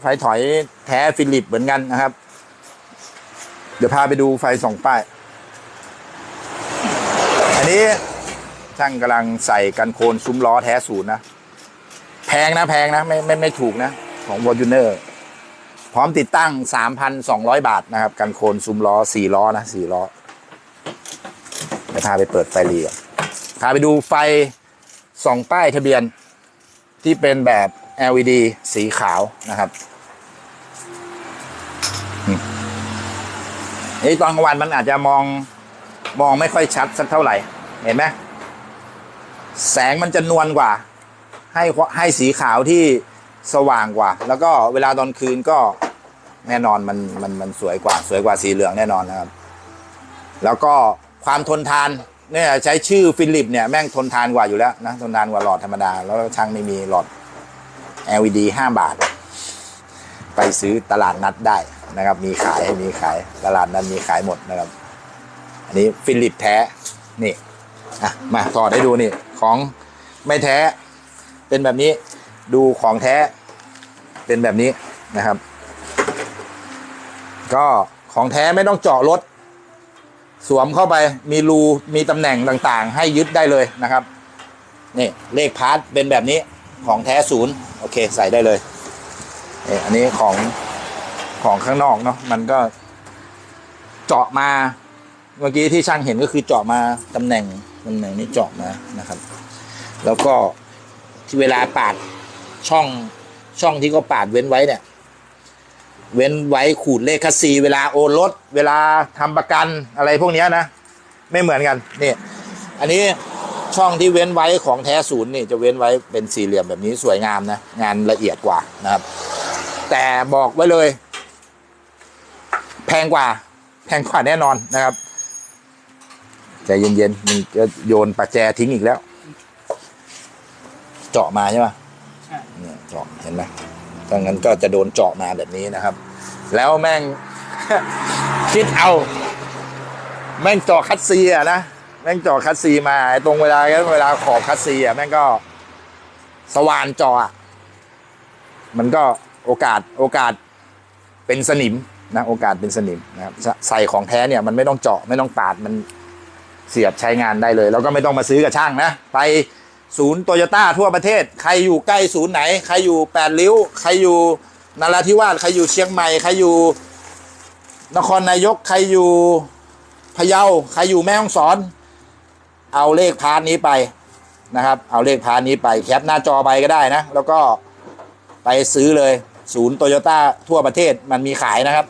ไฟถอยแท้ฟิลิปเหมือนกันนะครับ เดี๋ยวพาไปดูไฟสองป้าย อันนี้ช่างกำลังใส่กันโคนซุ้มล้อแท้ศูนย์นะ แพงนะแพงนะไม่ไม่ไม่ถูกนะ ของ v o r t u n e r พร้อมติดตั้ง 3,200 บาทนะครับ กันโคนซุ้มล้อ4ล้อนะ4ล้อเดี๋ยวพาไปเปิดไฟเรียพาไปดูไฟสองป้ายทะเบียนที่เป็นแบบ LED สีขาวนะครับนี่ตอนกลางวันมันอาจจะมองมองไม่ค่อยชัดสักเท่าไหร่ เห็นไหมแสงมันจะนวลกว่า ให้ให้สีขาวที่สว่างกว่า แล้วก็เวลาตอนคืนก็แน่นอนมันมันมันสวยกว่า สวยกว่าสีเหลืองแน่นอนนะครับ แล้วก็ความทนทานเนี่ยใช้ชื่อฟิลิปเนี่ยแม่งทนทานกว่าอยู่แล้วนะทนทานกว่าหลอดธรรมดา แล้วช่างไม่มีหลอด LED 5 บาท ไปซื้อตลาดนัดได้นะครับ มีขายมีขายตลาดนัดมีขายหมดนะครับ อันนี้ฟิลิปแท้นี่อะมาถอดให้ดูนี่ของไม่แท้เป็นแบบนี้ดูของแท้เป็นแบบนี้นะครับ ก็ของแท้ไม่ต้องเจาะรถ สวมเข้าไปมีรูมีตำแหน่งต่างๆ ให้ยึดได้เลยนะครับนี่เลขพาร์ทเป็นแบบนี้ ของแท้ศูนย์โอเคใส่ได้เลยนี่อันนี้ของของข้างนอกเนาะมันก็เจาะมาเมื่อกี้ที่ช่างเห็นก็คือเจาะมาตำแหน่งตำแหน่งนี้เจาะมานะครับ แล้วก็ที่เวลาปาดช่องช่องที่เขาปาดเว้นไว้เนี่ย เว้นไว้ขูดเลขคัสซีเวลาโอนรถเวลาทำประกันอะไรพวกเนี้ยนะ ไม่เหมือนกันนี่อันนี้ ช่องที่เว้นไว้ของแท้ศูนย์นี่จะเว้นไว้เป็นสี่เหลี่ยมแบบนี้สวยงามนะ งานละเอียดกว่านะครับ แต่บอกไว้เลย แพงกว่า แพงกว่าแน่นอนนะครับใจเย็นๆมันจะโยนประแจทิ้งอีกแล้ว เจาะมาใช่ไหมใช่เนี่ยเจาะเห็นไหมถ้างั้นก็จะโดนเจาะมาแบบนี้นะครับ แล้วแม่งคิดเอา แม่งเจาะคัดซีอะนะ แม่งเจาะคัดซีมาไอตรงเวลาเวลาขอบคัดซีอะแม่งก็สว่านเจาะอะมันก็โอกาสโอกาสเป็นสนิมนะโอกาสเป็นสนิมนะครับใสใส่ของแท้เนี่ยมันไม่ต้องเจาะไม่ต้องปาดมันเสียบใช้งานได้เลย แล้วก็ไม่ต้องมาซื้อกับช่างนะ ไปศูนย์โตโยต้าทั่วประเทศ ใครอยู่ใกล้ศูนย์ไหน ใครอยู่แปดริ้ว ใครอยู่นราธิวาสใครอยู่เชียงใหม่ ใครอยู่นครนายก ใครอยู่พะเยา ใครอยู่แม่ฮ่องสอน เอาเลขพาร์ทนี้ไปนะครับ เอาเลขพาร์ทนี้ไปแคปหน้าจอไปก็ได้นะ แล้วก็ไปซื้อเลยศูนย์โตโยต้าทั่วประเทศมันมีขายนะครับ